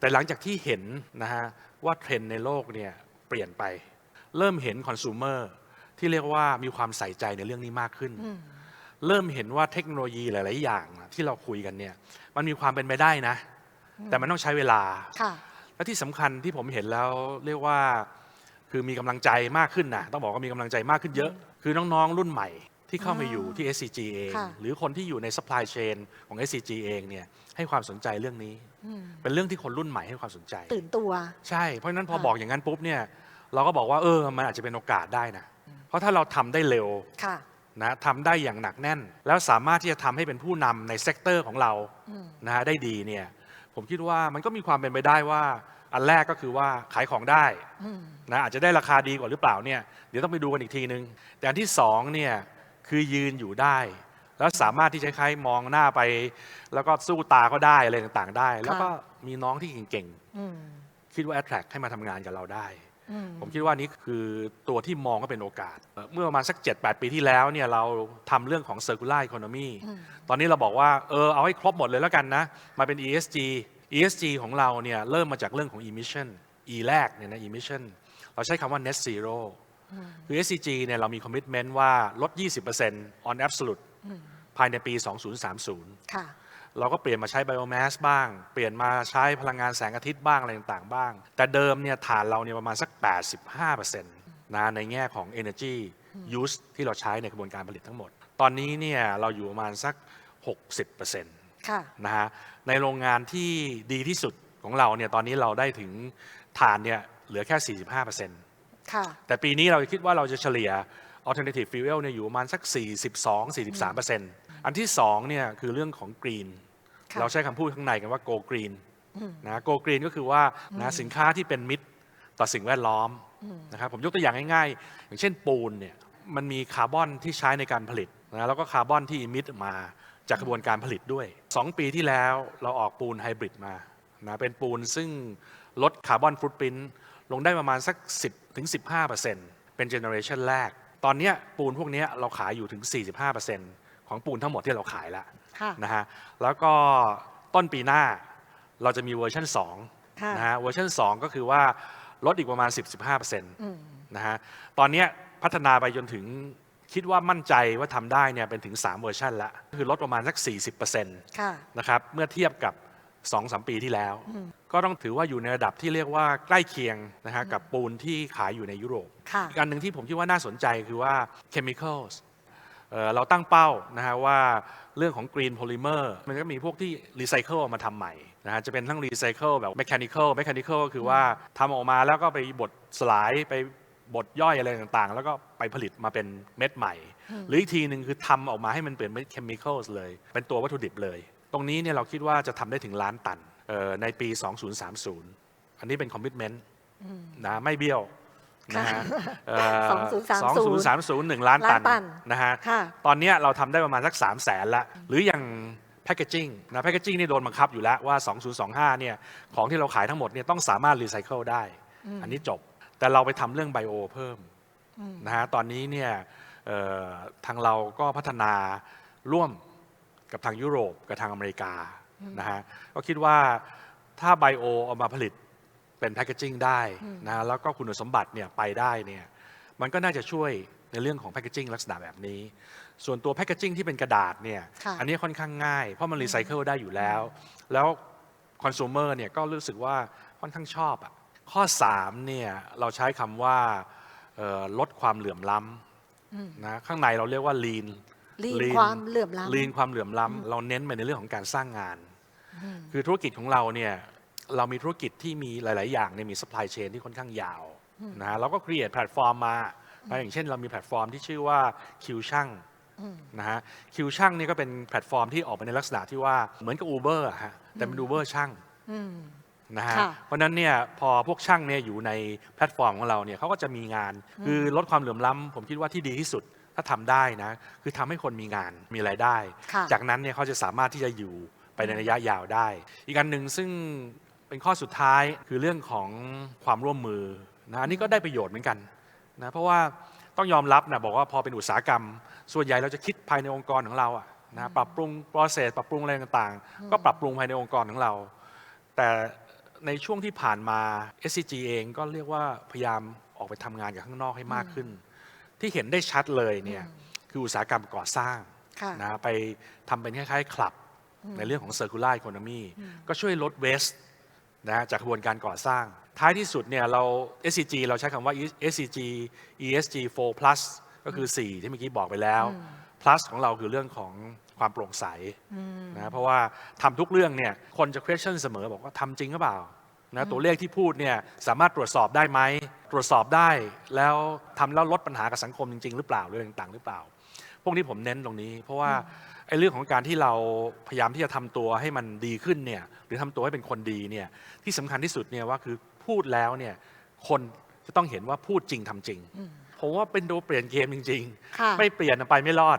แต่หลังจากที่เห็นนะฮะว่าเทรนด์ในโลกเนี่ยเปลี่ยนไป เริ่มเห็นคอน sumer ที่เรียกว่ามีความใส่ใจในเรื่องนี้มากขึ้น เริ่มเห็นว่าเทคโนโลยีหลาย ๆ อย่างที่เราคุยกันเนี่ยมันมีความเป็นไปได้นะ แต่มันต้องใช้เวลาค่ะและที่สำคัญที่ผมเห็นแล้วเรียกว่าคือมีกำลังใจมากขึ้นนะต้องบอกว่ามีกำลังใจมากขึ้นเยอะ คือน้อง ๆ รุ่นใหม่ ที่เข้ามาอยู่ที่ SCG เอง ค่ะ หรือคนที่อยู่ใน supply chain ของ SCG เองเนี่ยให้ความสนใจเรื่องนี้เป็นเรื่องที่คนรุ่นใหม่ให้ความสนใจ ตื่นตัว ใช่ เพราะฉะนั้นพอค่ะบอกอย่างนั้นปุ๊บเนี่ยเราก็บอกว่าเออมันอาจจะเป็นโอกาสได้นะเพราะถ้าเราทำได้เร็วค่ะ นะทำได้อย่างหนักแน่น แล้วสามารถที่จะทำให้เป็นผู้นำในเซกเตอร์ของเราอืมนะฮะได้ดีเนี่ยผมคิดว่ามันก็มีความเป็นไปได้ว่า อันแรกก็คือว่าขายของได้อืมนะอาจจะได้ราคาดีกว่าหรือเปล่าเนี่ยเดี๋ยวต้องไปดูกันอีกทีนึง แต่อันที่สองเนี่ย คือยืนอยู่ได้ แล้วสามารถที่จะคล้ายๆมองหน้าไป แล้วก็สู้ตาก็ได้อะไรต่างๆ ได้ แล้วก็มีน้องที่เก่งอืมๆคิดว่า attract ให้มาทำงานกับเราได้อืมผมคิดว่านี่คือตัวที่มองก็เป็นโอกาส เมื่อประมาณสัก 7-8 ปีที่แล้วเนี่ยเราทำเรื่องของ circular economy อืมตอนนี้เราบอกว่าเออเอาให้ครบหมดเลยแล้วกันนะ มาเป็น ESG ESG ของเราเนี่ยเริ่มมาจากเรื่องของ emission E แรกเนี่ยนะ emission เราใช้คำว่า net zero คือ SCG เนี่ยเรามี commitment ว่าลด 20% on absolute ภายในปี 2030 ค่ะ เราก็เปลี่ยนมาใช้ไบโอแมสบ้าง เปลี่ยนมาใช้พลังงานแสงอาทิตย์บ้าง อะไรต่างๆ บ้าง แต่เดิมเนี่ยฐานเราเนี่ยประมาณสัก 85%นะในแง่ของ energy use ที่เราใช้ในกระบวนการผลิตทั้งหมด ตอนนี้เนี่ยเราอยู่ประมาณสัก 60%ค่ะนะฮะในโรงงานที่ดีที่สุดของเราเนี่ยตอนนี้เราได้ถึงฐานเนี่ยเหลือแค่ 45%ค่ะ แต่ปีนี้เราคิดว่าเราจะเฉลี่ย alternative fuel เนี่ยอยู่ประมาณสัก 42-43%อันที่สองเนี่ยคือเรื่องของ green ค่ะเราใช้คำพูดข้างในกันว่า go green นะ go green ก็คือว่านะสินค้าที่เป็นมิตรต่อสิ่งแวดล้อมนะครับผมยกตัวอย่างง่ายๆ อย่างเช่นปูนเนี่ยมันมีคาร์บอนที่ใช้ในการผลิตนะแล้วก็คาร์บอนที่มิตออกมาจากกระบวนการผลิตด้วย 2 ปีที่แล้วเราออกปูนไฮบริดมานะเป็นปูนซึ่งลดคาร์บอนฟุตปรินต์ลงได้ประมาณสัก 10 ถึง 15%เป็นเจเนอเรชันแรก ตอนเนี้ยปูนพวกเนี้ยเราขายอยู่ถึง 45%ของปูนทั้งหมดที่เราขายแล้วค่ะนะฮะแล้วก็ต้นปีหน้าเราจะมีเวอร์ชันค่ะ2นะฮะเวอร์ชัน2 ก็คือว่าลดอีกประมาณ 10-15%นอืมะฮะตอนเนี้ยพัฒนาไปจนถึงคิดว่ามั่นใจว่าทำได้เนี่ยเป็นถึง 3 เวอร์ชันแล้วคือลดประมาณสัก 40%ค่ะนะครับเมื่อเทียบกับ 2-3ปีที่แล้ว ก็ต้องถือว่าอยู่ในระดับที่เรียกว่าใกล้เคียงนะฮะกับปูนที่ขายอยู่ในยุโรปค่ะ อีกอันหนึ่งที่ผมคิดว่าน่าสนใจคือว่า chemicals เอ่อเราตั้งเป้านะฮะว่าเรื่องของ green polymer มันก็มีพวกที่ recycle เอามาทำใหม่นะฮะจะเป็นทั้ง recycle แบบ mechanical mechanical ก็คือว่าทำออกมาแล้วก็ไปบดสลายไปบดย่อยอะไรต่างๆ แล้วก็ไปผลิตมาเป็นเม็ดใหม่ หรืออีกทีหนึ่งคือทำออกมาให้มันเป็นเม็ด chemicals เลย เป็นตัววัตถุดิบเลย ตรงนี้เนี่ยเราคิดว่าจะทำได้ถึงล้านตันเอ่อในปี 2030 อันนี้เป็นคอมมิชเมนต์นะไม่เบี้ยวนะฮะเอ่อ2030 2030หนึ่งล้านตันล้านตันนะฮะค่ะตอนเนี้ยเราทำได้ประมาณสัก3 0 0แสนละ หรืออย่างแพ c เกจิ้งนะแพ c เกจิ้งนี่โดนบังคับอยู่แล้วว่า 2025 เนี่ยของที่เราขายทั้งหมดเนี่ยต้องสามารถรีไซเคิลได้ อันนี้จบ แต่เราไปทำเรื่องไบโอเพิ่มนะฮะ ตอนนี้เนี่ยเอ่อทางเราก็พัฒนาร่วม กับทางยุโรปกับทางอเมริกานะฮะก็คิดว่าถ้าไบโอเอามาผลิตเป็นแพ c เกจิ้งได้นะแล้วก็คุณสมบัติเนี่ยไปได้เนี่ยมันก็น่าจะช่วยในเรื่องของแพ c เกจิ้งลักษณะแบบนี้ ส่วนตัวแพ c เกจิ้งที่เป็นกระดาษเนี่ยค่ะอันนี้ค่อนข้างง่าย เพราะมันรีไซเคิลได้อยู่แล้ว แล้วคอน sumer เนี่ยก็รู้สึกว่าค่อนข้างชอบอะข้อ3เนี่ยเราใช้คำว่าเอ่อลดความเหลื่อมล้ำนะข้างในเราเรียกว่า lean ลีน lean ความเหลื่อมล้ำ lean ความเหลื่อมล้ำเราเน้นไปในเรื่องของการสร้างงาน คือธุรกิจของเราเนี่ยเรามีธุรกิจที่มีหลาย ๆ อย่างเนี่ยมี supply chain ที่ค่อนข้างยาวนะเราก็ create แพลตฟอร์มมานะอย่างเช่น เรามีแพลตฟอร์มที่ชื่อว่า Q ช่างนะฮะ Q ช่างนี่ก็เป็นแพลตฟอร์มที่ออกมาในลักษณะที่ว่าเหมือนกับ Uber อะฮะแต่เป็น Uber ช่าง อืม นะฮะค่ะ เพราะฉะนั้นเนี่ยพอพวกช่างเนี่ยอยู่ในแพลตฟอร์มของเราเนี่ยเขาก็จะมีงานคือลดความเหลื่อมล้ำผมคิดว่าที่ดีที่สุด ถ้าทำได้นะ คือทำให้คนมีงานมีรายได้ค่ะจากนั้นเนี่ยเขาจะสามารถที่จะอยู่ไปในระยะยาวได้ อีกอันหนึ่งซึ่งเป็นข้อสุดท้ายคือเรื่องของความร่วมมือนะอันนี้ก็ได้ประโยชน์เหมือนกันนะเพราะว่าต้องยอมรับนะบอกว่าพอเป็นอุตสาหกรรม ส่วนใหญ่เราจะคิดภายในองค์กรของเราอะนะปรับปรุง process ปรับปรุงอะไรต่างๆ ก็ปรับปรุงภายในองค์กรของเรา แต่ในช่วงที่ผ่านมา SCG เองก็เรียกว่าพยายามออกไปทำงานกับข้างนอกให้มากขึ้น ที่เห็นได้ชัดเลยเนี่ยคืออุตสาหกรรมก่อสร้างค่ะนะไปทำเป็นคล้ายๆคลับในเรื่องของ circular economy ก็ช่วยลดเวสนะจากกระบวนการก่อสร้าง ท้ายที่สุดเนี่ยเรา SCG เราใช้คำว่า SCG ESG 4 plus ก็คือ 4 ที่เมื่อกี้บอกไปแล้ว plus ของเราคือเรื่องของความโปร่งใสนะเพราะว่าทำทุกเรื่องเนี่ยคนจะ question เสมอบอกว่าทำจริงหรือเปล่า นะตัวเลขที่พูดเนี่ยสามารถตรวจสอบได้ไหมตรวจสอบได้ แล้วทำแล้วลดปัญหากับสังคมจริง ๆ หรือเปล่าเรื่องต่างๆ หรือเปล่า พวกนี้ผมเน้นตรงนี้ เพราะว่าไอ้เรื่องของการที่เราพยายามที่จะทำตัวให้มันดีขึ้นเนี่ยหรือทำตัวให้เป็นคนดีเนี่ยที่สำคัญที่สุดเนี่ยว่าคือพูดแล้วเนี่ยคนจะต้องเห็นว่าพูดจริงทำจริงผมว่าเป็นตัวเปลี่ยนเกมจริงค่ะๆไม่เปลี่ยนไปไม่รอด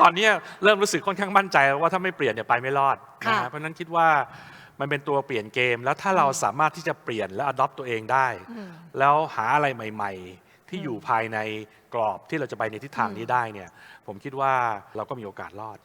ตอนเนี้ยเริ่มรู้สึกค่อนข้างมั่นใจแล้วว่าถ้าไม่เปลี่ยนเนี่ยไปไม่รอดนะค่ะฮะเพราะฉะนั้นคิดว่า มันเป็นตัวเปลี่ยนเกม แล้วถ้าเราสามารถที่จะเปลี่ยนและ adopt ตัวเองได้ แล้วหาอะไรใหม่ ๆ ที่อยู่ภายในกรอบที่เราจะไปในทิศทางนี้ได้เนี่ย ผมคิดว่าเราก็มีโอกาสรอด